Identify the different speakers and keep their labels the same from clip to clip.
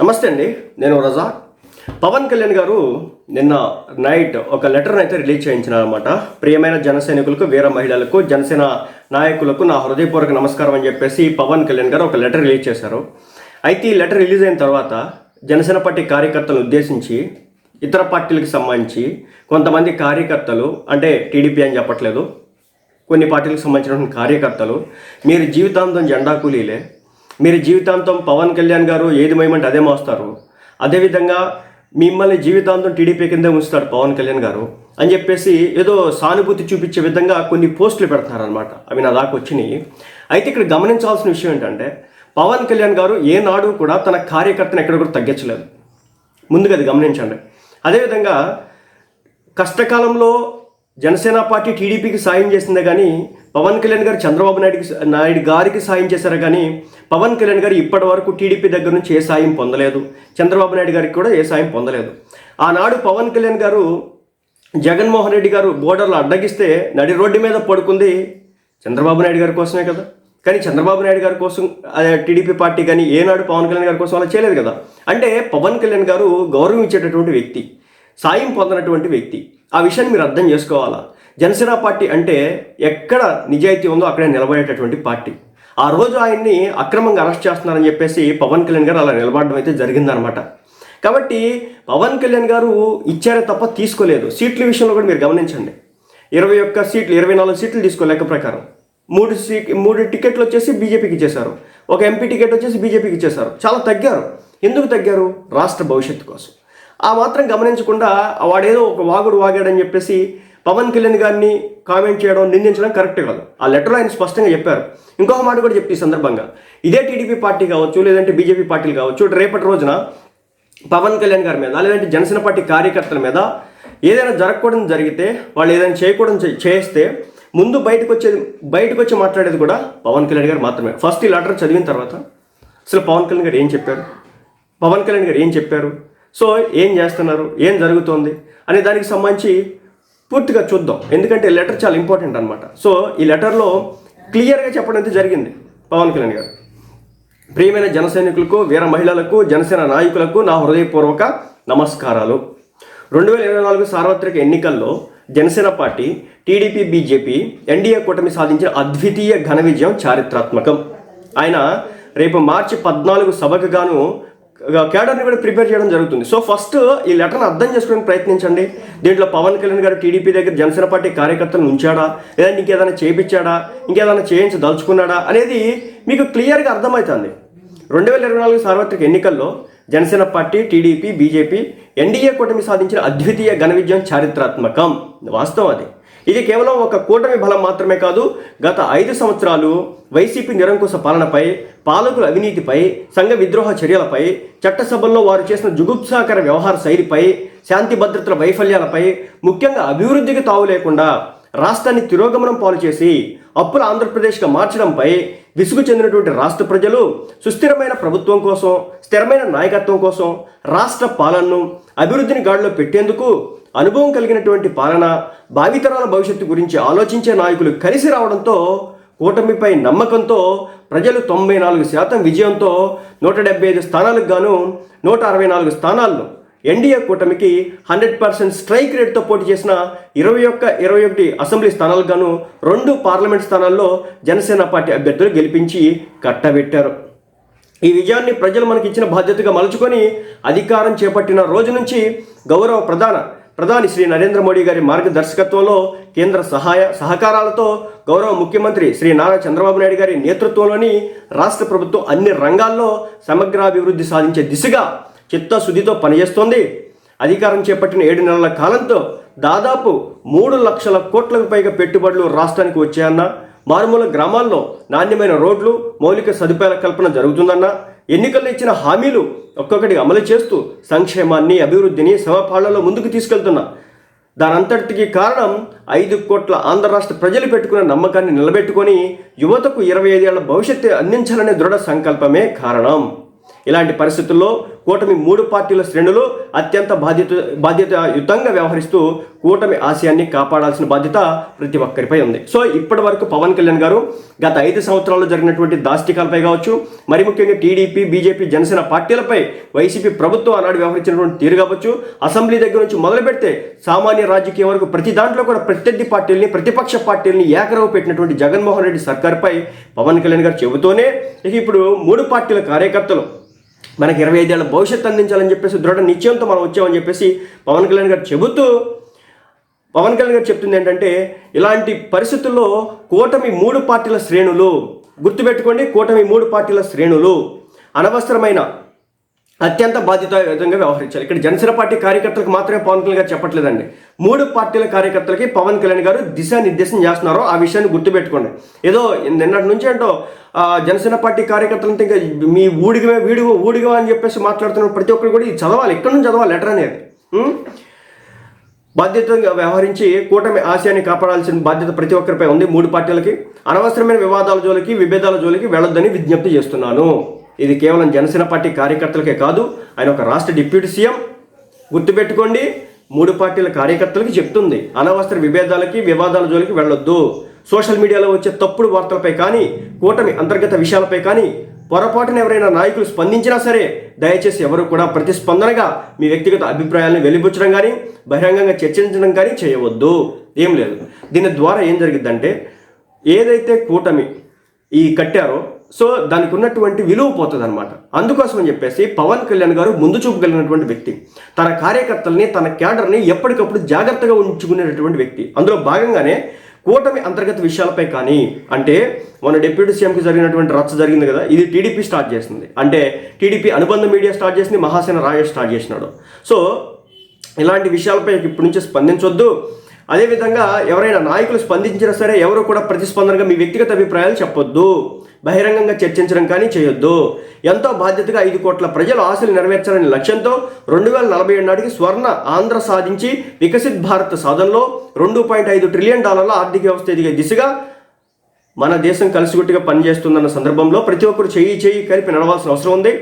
Speaker 1: నమస్తే అండి నేను రజా. పవన్ కళ్యాణ్ గారు నిన్న నైట్ ఒక లెటర్ని అయితే రిలీజ్ చేయించినారు అనమాట ప్రియమైన జన సైనికులకు వీర మహిళలకు జనసేన నాయకులకు నా హృదయపూర్వక నమస్కారం అని చెప్పేసి పవన్ కళ్యాణ్ గారు ఒక లెటర్ రిలీజ్ చేశారు. అయితే ఈ లెటర్ రిలీజ్ అయిన తర్వాత జనసేన పార్టీ కార్యకర్తలను ఉద్దేశించి ఇతర పార్టీలకు సంబంధించి కొంతమంది కార్యకర్తలు అంటే టీడీపీ అని చెప్పట్లేదు కొన్ని పార్టీలకు సంబంధించినటువంటి కార్యకర్తలు మీరు జీవితాంతం జెండా కూలీలే మీరు జీవితాంతం పవన్ కళ్యాణ్ గారు ఏది మేమంటే అదే మోస్తారు. అదేవిధంగా మిమ్మల్ని జీవితాంతం టీడీపీ కింద ఉంచుతాడు పవన్ కళ్యాణ్ గారు అని చెప్పేసి ఏదో సానుభూతి చూపించే విధంగా కొన్ని పోస్టులు పెడుతున్నారనమాట అవి నా దాకా వచ్చినాయి. అయితే ఇక్కడ గమనించాల్సిన విషయం ఏంటంటే పవన్ కళ్యాణ్ గారు ఏనాడు కూడా తన కార్యకర్తను ఎక్కడ కూడా తగ్గించలేదు. ముందుగా అది గమనించండి. అదేవిధంగా కష్టకాలంలో జనసేన పార్టీ టీడీపీకి సాయం చేసిందే కానీ పవన్ కళ్యాణ్ గారు చంద్రబాబు నాయుడికి నాయుడు గారికి సాయం చేశారు కానీ పవన్ కళ్యాణ్ గారు ఇప్పటి వరకు టీడీపీ దగ్గర నుంచి ఏ సాయం పొందలేదు. చంద్రబాబు నాయుడు గారికి కూడా ఏ సాయం పొందలేదు. ఆనాడు పవన్ కళ్యాణ్ గారు జగన్మోహన్ రెడ్డి గారు బోర్డర్లు అడ్డగిస్తే నడి రోడ్డు మీద పడుకుంది చంద్రబాబు నాయుడు గారి కోసమే కదా. కానీ చంద్రబాబు నాయుడు గారి కోసం టీడీపీ పార్టీ కానీ ఏనాడు పవన్ కళ్యాణ్ గారి కోసం అలా చేయలేదు కదా. అంటే పవన్ కళ్యాణ్ గారు గౌరవం ఇచ్చేటటువంటి వ్యక్తి సాయం పొందినటువంటి వ్యక్తి. ఆ విషయాన్ని మీరు అర్థం చేసుకోవాలా? జనసేన పార్టీ అంటే ఎక్కడ నిజాయితీ ఉందో అక్కడే నిలబడేటటువంటి పార్టీ. ఆ రోజు ఆయన్ని అక్రమంగా అరెస్ట్ చేస్తున్నారని చెప్పేసి పవన్ కళ్యాణ్ గారు అలా నిలబడడం అయితే జరిగిందనమాట కాబట్టి పవన్ కళ్యాణ్ గారు ఇచ్చారే తప్ప తీసుకోలేదు. సీట్ల విషయంలో కూడా మీరు గమనించండి. ఇరవై ఒక్క సీట్లు ఇరవై నాలుగు సీట్లు తీసుకోలేక ప్రకారం మూడు సీ మూడు టికెట్లు వచ్చేసి బీజేపీకి ఇచ్చేశారు. ఒక ఎంపీ టికెట్ వచ్చేసి బీజేపీకి ఇచ్చేశారు. చాలా తగ్గారు. ఎందుకు తగ్గారు? రాష్ట్ర భవిష్యత్తు కోసం. ఆ మాత్రం గమనించకుండా వాడేదో ఒక వాగుడు వాగాడని చెప్పేసి పవన్ కళ్యాణ్ గారిని కామెంట్ చేయడం నిందించడం కరెక్ట్ కాదు. ఆ లెటర్లో ఆయన స్పష్టంగా చెప్పారు. ఇంకొక మాట కూడా చెప్తే ఈ సందర్భంగా. ఇదే టీడీపీ పార్టీ కావచ్చు లేదంటే బీజేపీ పార్టీలు కావచ్చు రేపటి రోజున పవన్ కళ్యాణ్ గారి మీద లేదంటే జనసేన పార్టీ కార్యకర్తల మీద ఏదైనా జరగకూడదు జరిగితే వాళ్ళు ఏదైనా చేయకూడదు చే- చేస్తే ముందు బయటకు వచ్చేది బయటకు వచ్చి మాట్లాడేది కూడా పవన్ కళ్యాణ్ గారు మాత్రమే. ఫస్ట్ ఈ లెటర్ చదివిన తర్వాత అసలు పవన్ కళ్యాణ్ గారు ఏం చెప్పారు? పవన్ కళ్యాణ్ గారు ఏం చెప్పారు? సో ఏం చేస్తున్నారు? ఏం జరుగుతోంది? అనే దానికి సంబంధించి పూర్తిగా చూద్దాం. ఎందుకంటే లెటర్ చాలా ఇంపార్టెంట్ అనమాట సో ఈ లెటర్లో క్లియర్గా చెప్పడం అయితే జరిగింది పవన్ కళ్యాణ్ గారు. ప్రియమైన జనసైనికులకు వీర మహిళలకు జనసేన నాయకులకు నా హృదయపూర్వక నమస్కారాలు. రెండు వేల ఇరవై నాలుగు సార్వత్రిక ఎన్నికల్లో Janasena party TDP BJP NDA కూటమి సాధించిన అద్వితీయ ఘన విజయం చారిత్రాత్మకం. ఆయన రేపు మార్చి పద్నాలుగు సభకు గాను కేడర్ని కూడా ప్రిపేర్ చేయడం జరుగుతుంది. సో ఫస్ట్ ఈ లెటర్ని అర్థం చేసుకోవడానికి ప్రయత్నించండి. దీంట్లో పవన్ కళ్యాణ్ గారు టీడీపీ దగ్గర జనసేన పార్టీ కార్యకర్తలను ఉంచాడా? లేదంటే ఇంకేదైనా చేయించాడా ఇంకేదైనా చేయించదలుచుకున్నాడా అనేది మీకు క్లియర్గా అర్థమవుతుంది. రెండు వేల ఇరవై నాలుగు సార్వత్రిక ఎన్నికల్లో Janasena party TDP BJP NDA కూటమి సాధించిన అద్వితీయ ఘన విజయం చారిత్రాత్మకం. వాస్తవం అది. ఇది కేవలం ఒక కూటమి బలం మాత్రమే కాదు గత ఐదు సంవత్సరాలు వైసీపీ నిరంకుశ పాలనపై పాలకుల అవినీతిపై సంఘ విద్రోహ చర్యలపై చట్టసభల్లో వారు చేసిన జుగుప్సాకర వ్యవహార శైలిపై శాంతి భద్రతల వైఫల్యాలపై ముఖ్యంగా అభివృద్ధికి తావు లేకుండా రాష్ట్రాన్ని తిరోగమనం పాలు చేసి అప్పుల ఆంధ్రప్రదేశ్గా మార్చడంపై విసుగు చెందినటువంటి రాష్ట్ర ప్రజలు సుస్థిరమైన ప్రభుత్వం కోసం స్థిరమైన నాయకత్వం కోసం రాష్ట్ర పాలనను అభివృద్ధిని గాడిలో పెట్టేందుకు అనుభవం కలిగినటువంటి పాలన భావితరాల భవిష్యత్తు గురించి ఆలోచించే నాయకులు కలిసి రావడంతో కూటమిపై నమ్మకంతో ప్రజలు తొంభై నాలుగు శాతం విజయంతో నూట డెబ్బై ఐదు స్థానాలకు గాను నూట అరవై నాలుగు స్థానాలను ఎన్డీఏ కూటమికి హండ్రెడ్ పర్సెంట్ స్ట్రైక్ రేట్తో పోటీ చేసిన ఇరవై ఒక్క ఇరవై ఒకటి అసెంబ్లీ స్థానాలకు గాను రెండు పార్లమెంట్ స్థానాల్లో జనసేన పార్టీ అభ్యర్థులు గెలిపించి కట్టబెట్టారు. ఈ విజయాన్ని ప్రజలు మనకి ఇచ్చిన బాధ్యతగా మలుచుకొని అధికారం చేపట్టిన రోజు నుంచి గౌరవ ప్రధాన ప్రధాని శ్రీ నరేంద్ర మోడీ గారి మార్గదర్శకత్వంలో కేంద్ర సహాయ సహకారాలతో గౌరవ ముఖ్యమంత్రి శ్రీ నారా చంద్రబాబు నాయుడు గారి నేతృత్వంలోని రాష్ట్ర ప్రభుత్వం అన్ని రంగాల్లో సమగ్రాభివృద్ధి సాధించే దిశగా చిత్తశుద్ధితో పనిచేస్తోంది. అధికారం చేపట్టిన ఏడు నెలల కాలంతో దాదాపు మూడు లక్షల కోట్లకు పైగా పెట్టుబడులు రాష్ట్రానికి వచ్చాయన్న మారుమూల గ్రామాల్లో నాణ్యమైన రోడ్లు మౌలిక సదుపాయాల కల్పన జరుగుతుందన్న ఎన్నికల్లో ఇచ్చిన హామీలు ఒక్కొక్కటి అమలు చేస్తూ సంక్షేమాన్ని అభివృద్ధిని సమపాళ్ళలో ముందుకు తీసుకెళ్తున్నా. దానంతటికి కారణం ఐదు కోట్ల ఆంధ్ర రాష్ట్ర ప్రజలు పెట్టుకున్న నమ్మకాన్ని నిలబెట్టుకొని యువతకు ఇరవై ఐదేళ్ళ భవిష్యత్తు అందించాలనే దృఢ సంకల్పమే కారణం. ఇలాంటి పరిస్థితుల్లో కూటమి మూడు పార్టీల శ్రేణులు అత్యంత బాధ్యత బాధ్యతయుతంగా వ్యవహరిస్తూ కూటమి ఆశయాన్ని కాపాడాల్సిన బాధ్యత ప్రతి ఒక్కరిపై ఉంది. సో ఇప్పటి వరకు పవన్ కళ్యాణ్ గారు గత ఐదు సంవత్సరాల్లో జరిగినటువంటి దాష్టికాలపై కావచ్చు మరి ముఖ్యంగా టీడీపీ బీజేపీ జనసేన పార్టీలపై వైసీపీ ప్రభుత్వం ఆనాడు వ్యవహరించినటువంటి తీరు కావచ్చు అసెంబ్లీ దగ్గర నుంచి మొదలు పెడితే సామాన్య రాజకీయం వరకు ప్రతి దాంట్లో కూడా ప్రత్యర్థి పార్టీలని ప్రతిపక్ష పార్టీలని ఏకరవ పెట్టినటువంటి జగన్మోహన్ రెడ్డి సర్కార్పై పవన్ కళ్యాణ్ గారు చెబుతూనే ఇక ఇప్పుడు మూడు పార్టీల కార్యకర్తలు మనకి ఇరవై ఐదేళ్ళ భవిష్యత్తు అందించాలని చెప్పేసి దృఢ నిశ్చయంతో మనం వచ్చామని చెప్పేసి పవన్ కళ్యాణ్ గారు చెబుతూ పవన్ కళ్యాణ్ గారు చెప్తుంది ఏంటంటే ఇలాంటి పరిస్థితుల్లో కూటమి మూడు పార్టీల శ్రేణులు గుర్తుపెట్టుకోండి కూటమి మూడు పార్టీల శ్రేణులు అనవసరమైన అత్యంత బాధ్యతాయుతంగా వ్యవహరించాలి. ఇక్కడ జనసేన పార్టీ కార్యకర్తలకు మాత్రమే పవన్ కళ్యాణ్ గారు చెప్పట్లేదండి. మూడు పార్టీల కార్యకర్తలకి పవన్ కళ్యాణ్ గారు దిశానిర్దేశం చేస్తున్నారో ఆ విషయాన్ని గుర్తుపెట్టుకోండి. ఏదో నిన్నటి నుంచి ఏంటో జనసేన పార్టీ కార్యకర్తలంతా ఇంకా మీ ఊడిగమే వీడిగో ఊడిగో అని చెప్పేసి మాట్లాడుతున్న ప్రతి ఒక్కరు కూడా ఇది చదవాలి ఇక్కడ నుంచి చదవాలి లెటర్ అనేది? బాధ్యతగా వ్యవహరించి కూటమి ఆశయాన్ని కాపాడాల్సిన బాధ్యత ప్రతి ఒక్కరిపై ఉంది మూడు పార్టీలకి. అనవసరమైన వివాదాల జోలికి విభేదాల జోలికి వెళ్ళొద్దని విజ్ఞప్తి చేస్తున్నాను. ఇది కేవలం జనసేన పార్టీ కార్యకర్తలకే కాదు ఆయన ఒక రాష్ట్ర డిప్యూటీ సీఎం. గుర్తుపెట్టుకోండి మూడు పార్టీల కార్యకర్తలకి చెప్తుంది అనవసర విభేదాలకి వివాదాల జోలికి వెళ్ళొద్దు. సోషల్ మీడియాలో వచ్చే తప్పుడు వార్తలపై కానీ కూటమి అంతర్గత విషయాలపై కానీ పొరపాటున ఎవరైనా నాయకులు స్పందించినా సరే దయచేసి ఎవరు కూడా ప్రతిస్పందనగా మీ వ్యక్తిగత అభిప్రాయాలను వెలిబుచ్చడం కానీ బహిరంగంగా చర్చించడం కానీ చేయవద్దు. ఏం లేదు. దీని ద్వారా ఏం జరిగిద్దంటే ఏదైతే కూటమి ఈ కట్టారో సో దానికి ఉన్నటువంటి విలువ పోతుంది అనమాట అందుకోసం అని చెప్పేసి పవన్ కళ్యాణ్ గారు ముందు చూపగలిగినటువంటి వ్యక్తి. తన కార్యకర్తల్ని తన క్యాడర్ని ఎప్పటికప్పుడు జాగ్రత్తగా ఉంచుకునేటటువంటి వ్యక్తి. అందులో భాగంగానే కూటమి అంతర్గత విషయాలపై కానీ అంటే మన డిప్యూటీ సీఎంకి జరిగినటువంటి రచ్చ జరిగింది కదా ఇది టీడీపీ స్టార్ట్ చేసింది. అంటే టీడీపీ అనుబంధ మీడియా స్టార్ట్ చేసింది మహాసేన రాజేష్ స్టార్ట్ చేసినాడు. సో ఇలాంటి విషయాలపై ఇప్పటి నుంచి స్పందించొద్దు. అదేవిధంగా ఎవరైనా నాయకులు స్పందించినా సరే ఎవరు కూడా ప్రతిస్పందనగా మీ వ్యక్తిగత అభిప్రాయాలు చెప్పొద్దు. బహిరంగంగా చర్చించడం కానీ చేయొద్దు. ఎంతో బాధ్యతగా ఐదు కోట్ల ప్రజల ఆశలు నెరవేర్చాలనే లక్ష్యంతో రెండు వేల నలభై ఏడు నాటికి స్వర్ణ ఆంధ్ర సాధించి వికసిత్ భారత్ సాధనలో రెండు పాయింట్ ఐదు ట్రిలియన్ డాలర్ల ఆర్థిక వ్యవస్థ ఎదిగే దిశగా మన దేశం కలిసిగొట్టిగా పనిచేస్తుందన్న సందర్భంలో ప్రతి ఒక్కరు చేయి చేయి కలిపి నడవాల్సిన అవసరం ఉంది.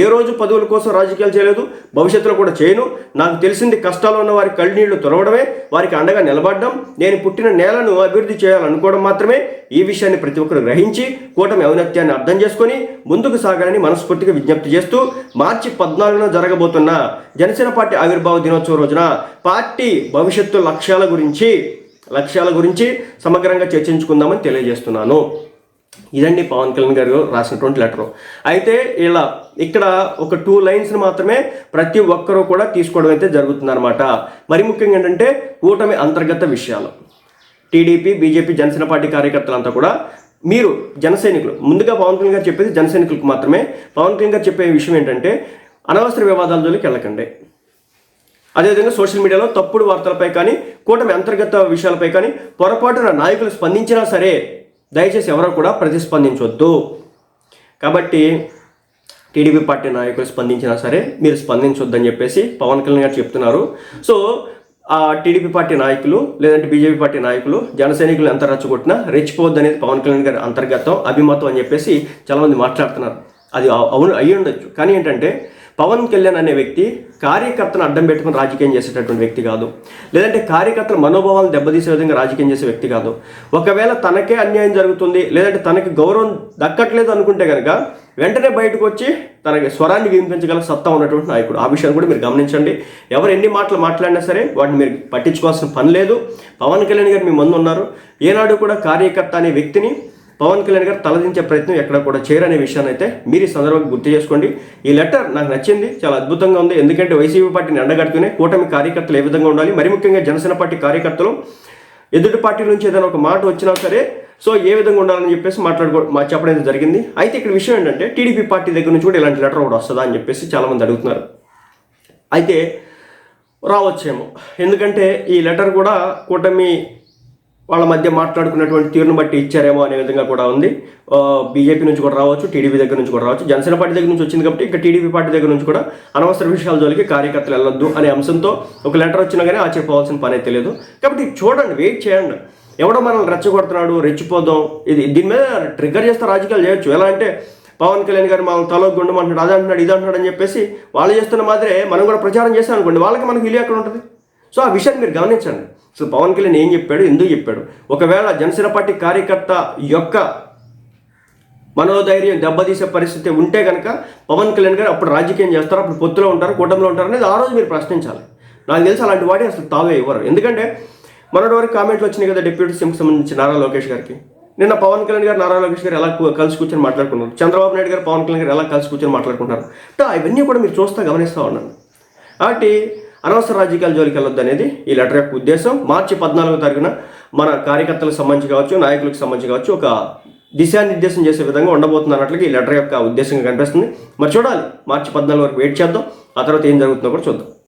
Speaker 1: ఏ రోజు పదవుల కోసం రాజకీయాలు చేయలేదు భవిష్యత్తులో కూడా చేయను. నాకు తెలిసింది కష్టాలు ఉన్న వారి కళ్ళనీళ్ళు తొలవడమే వారికి అండగా నిలబడడం నేను పుట్టిన నేలను అభివృద్ధి చేయాలనుకోవడం మాత్రమే ఈ విషయాన్ని ప్రతి ఒక్కరు గ్రహించి కూటమి ఔన్నత్యాన్ని అర్థం చేసుకొని ముందుకు సాగాలని మనస్ఫూర్తిగా విజ్ఞప్తి చేస్తూ మార్చి పద్నాలుగున జరగబోతున్న జనసేన పార్టీ ఆవిర్భావ దినోత్సవం రోజున పార్టీ భవిష్యత్తు లక్ష్యాల గురించి లక్ష్యాల గురించి సమగ్రంగా చర్చించుకుందామని తెలియజేస్తున్నాను. ఇదండి పవన్ కళ్యాణ్ గారు రాసినటువంటి లెటర్. అయితే ఇలా ఇక్కడ ఒక టూ లైన్స్ని మాత్రమే ప్రతి ఒక్కరూ కూడా తీసుకోవడం అయితే జరుగుతుందన్నమాట. మరి ముఖ్యంగా ఏంటంటే కూటమి అంతర్గత విషయాలు. టీడీపీ బీజేపీ జనసేన పార్టీ కార్యకర్తలంతా కూడా మీరు జనసైనికులు ముందుగా పవన్ కళ్యాణ్ గారు చెప్పేది జనసైనికులకు మాత్రమే. పవన్ కళ్యాణ్ గారు చెప్పే విషయం ఏంటంటే అనవసర వివాదాల జోలికి వెళ్ళకండి. అదేవిధంగా సోషల్ మీడియాలో తప్పుడు వార్తలపై కానీ కూటమి అంతర్గత విషయాలపై కానీ పొరపాటున నాయకులు స్పందించినా సరే దయచేసి ఎవరో కూడా ప్రతిస్పందించవద్దు కాబట్టి టీడీపీ పార్టీ నాయకులు స్పందించినా సరే మీరు స్పందించొద్దని చెప్పేసి పవన్ కళ్యాణ్ గారు చెప్తున్నారు. సో ఆ టీడీపీ పార్టీ నాయకులు లేదంటే బీజేపీ పార్టీ నాయకులు జనసైనికులు ఎంత రచ్చగొట్టినా రెచ్చిపోవద్దు అనేది పవన్ కళ్యాణ్ గారి అంతర్గతం అభిమతం అని చెప్పేసి చాలామంది మాట్లాడుతున్నారు. అది అవును అయ్యి ఉండొచ్చు కానీ ఏంటంటే పవన్ కళ్యాణ్ అనే వ్యక్తి కార్యకర్తను అడ్డం పెట్టుకుని రాజకీయం చేసేటటువంటి వ్యక్తి కాదు. లేదంటే కార్యకర్తల మనోభావాలను దెబ్బతీసే విధంగా రాజకీయం చేసే వ్యక్తి కాదు. ఒకవేళ తనకే అన్యాయం జరుగుతుంది లేదంటే తనకి గౌరవం దక్కట్లేదు అనుకుంటే కనుక వెంటనే బయటకు వచ్చి తనకి స్వరాన్ని వినిపించగల సత్తా ఉన్నటువంటి నాయకుడు. ఆ విషయాన్ని కూడా మీరు గమనించండి. ఎవరు ఎన్ని మాటలు మాట్లాడినా సరే వాటిని మీరు పట్టించుకోవాల్సిన పని లేదు. పవన్ కళ్యాణ్ గారు మీ ముందు ఉన్నారు. ఏనాడు కూడా కార్యకర్త అనే వ్యక్తిని పవన్ కళ్యాణ్ గారు తలదించే ప్రయత్నం ఎక్కడ కూడా చేయరనే విషయాన్ని అయితే మీరు ఈ సందర్భంగా గుర్తు చేసుకోండి. ఈ లెటర్ నాకు నచ్చింది చాలా అద్భుతంగా ఉంది. ఎందుకంటే వైసీపీ పార్టీని ఎండగడుతూనే కూటమి కార్యకర్తలు ఏ విధంగా ఉండాలి మరి ముఖ్యంగా జనసేన పార్టీ కార్యకర్తలు ఎదుటి పార్టీ నుంచి ఏదైనా ఒక మాట వచ్చినా సరే సో ఏ విధంగా ఉండాలని చెప్పేసి మాట్లాడుకో మా చెప్పడం జరిగింది. అయితే ఇక్కడ విషయం ఏంటంటే టీడీపీ పార్టీ దగ్గర నుంచి కూడా ఇలాంటి లెటర్ కూడా వస్తుందా అని చెప్పేసి చాలామంది అడుగుతున్నారు. అయితే రావచ్చేమో. ఎందుకంటే ఈ లెటర్ కూడా కూటమి వాళ్ళ మధ్య మాట్లాడుకున్నటువంటి తీరును బట్టి ఇచ్చారేమో అనే విధంగా కూడా ఉంది. బీజేపీ నుంచి కూడా రావచ్చు టీడీపీ దగ్గర నుంచి కూడా రావచ్చు. జనసేన పార్టీ దగ్గర నుంచి వచ్చింది కాబట్టి ఇంకా టీడీపీ పార్టీ దగ్గర నుంచి కూడా అనవసర విషయాల జోలికి కార్యకర్తలు వెళ్ళొద్దు అనే అంశంతో ఒక లెటర్ వచ్చినా కానీ ఆచరిపోవాల్సిన పని అయితే లేదు. కాబట్టి చూడండి వెయిట్ చేయండి. ఎవడో మనల్ని రెచ్చగొడుతున్నాడు రెచ్చిపోదాం. ఇది దీని మీద ట్రిగ్గర్ చేస్తే రాజకీయాలు చేయొచ్చు. ఎలా అంటే పవన్ కళ్యాణ్ గారు మనం తలో గుండమంటున్నాడు అది అంటున్నాడు ఇది అంటున్నాడు అని చెప్పేసి వాళ్ళు చేస్తున్న మాదిరే మనం కూడా ప్రచారం చేస్తాం అనుకోండి వాళ్ళకి మనకి విలువ ఎక్కడ ఉంటుంది? సో ఆ విషయాన్ని మీరు గమనించండి. సో పవన్ కళ్యాణ్ ఏం చెప్పాడు? ఎందుకు చెప్పాడు? ఒకవేళ జనసేన పార్టీ కార్యకర్త యొక్క మనోధైర్యం దెబ్బతీసే పరిస్థితి ఉంటే కనుక పవన్ కళ్యాణ్ గారు అప్పుడు రాజకీయం చేస్తారు అప్పుడు పొత్తులో ఉంటారు కూటమిలో ఉంటారు అనేది ఆ రోజు మీరు ప్రశ్నించాలి. నాకు తెలిసి అలాంటి వాడి అసలు తావే ఇవ్వరు ఎందుకంటే మొన్నటి వరకు కామెంట్లు వచ్చినాయి కదా డిప్యూటీ సీఎంకి సంబంధించి నారా లోకేష్ గారికి. నిన్న పవన్ కళ్యాణ్ గారు నారా లోకేష్ గారు ఎలా కలిసి కూర్చొని మాట్లాడుకున్నారు? చంద్రబాబు నాయుడు గారు పవన్ కళ్యాణ్ గారు ఎలా కలిసి కూర్చొని మాట్లాడుకుంటారు అవన్నీ కూడా మీరు చూస్తా గమనిస్తూ ఉన్నాను. కాబట్టి అనవసర రాజకీయాల జోలికి వెళ్ళొద్దు అనేది ఈ లెటర్ యొక్క ఉద్దేశం. మార్చి పద్నాలుగో తారీఖున మన కార్యకర్తలకు సంబంధించి కావచ్చు నాయకులకు సంబంధించి కావచ్చు ఒక దిశానిర్దేశం చేసే విధంగా ఉండబోతుంది అన్నట్లుగా ఈ లెటర్ యొక్క ఉద్దేశంగా కనిపిస్తుంది. మరి చూడాలి మార్చి పద్నాలుగు వరకు వెయిట్ చేద్దాం. ఆ తర్వాత ఏం జరుగుతుందో కూడా చూద్దాం.